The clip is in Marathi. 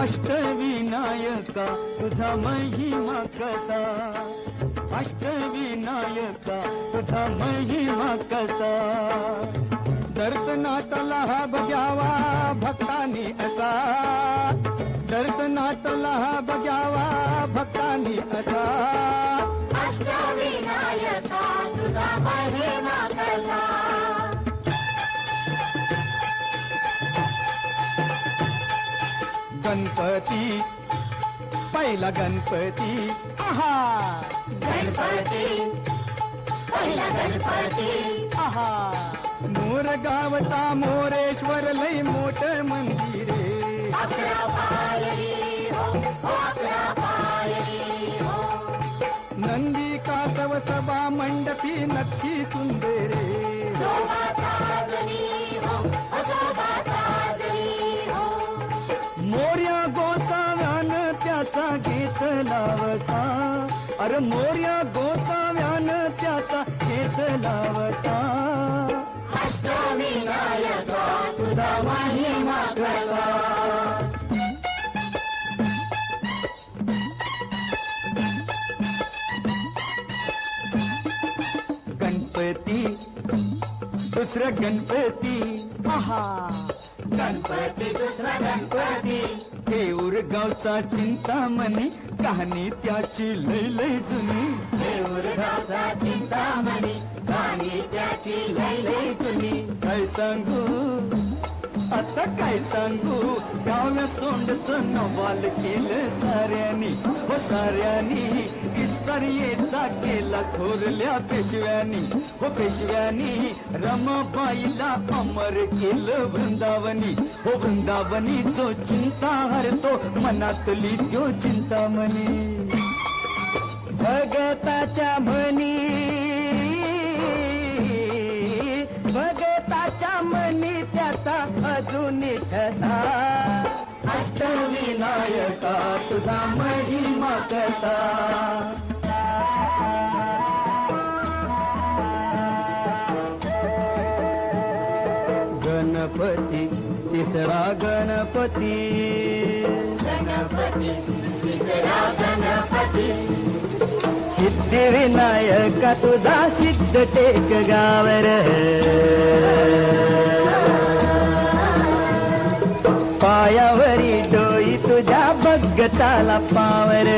अष्टविनायका तुझा महिमा कसा? अष्टविनायका तुझा महिमा कसा? दर्शनातला हा बघावा भक्तानी असा. दर्शनातला हा बघावा भक्तानी असा. अष्टविनायका तुझा महिमा गणपती पहिला गणपती आहा! गणपती पहिला गणपती आहा! मोर गावता मोरेश्वर लय मोठ मंदिरे हो हो हो. नंदी कासव सभा मंडपी नक्षी सुंदरे लावसा. अर मोर्या गोसाव्यान त्याचा घेतला लावसा. अष्टविनायका तुझा महिमा कसा गणपती दुसरा गणपती. आहा. गणपती दुसरा गणपती. देऊर गावचा चिंतामणी कहाणी त्याची लय लय जुनी. देऊरगावचा चिंतामणी गाणी त्याची लय लय जुनी. काय सांगू? आता काय सांगू? गाव्या सोंडच नवाल केलं साऱ्यानी. साऱ्यानी इस्तरियेचा केला थोरल्या पेशव्यानी. हो पेशव्यानी रमाबाईला अमर केलं वृंदावनी. हो वृंदावनी जो चिंता हरतो मनातली त्यो चिंतामणी. भगताच्या म्हणी भगताच्या मनी त्याचा अजून ठसा अष्टविनायका तुझा महिमा कसा? गणपती तिसरा गणपती. गणपती तिसरा गणपती. सिद्धिविनायका तुझा सिद्ध टेक गावर. पायावरी तुझ्या बघताला पावर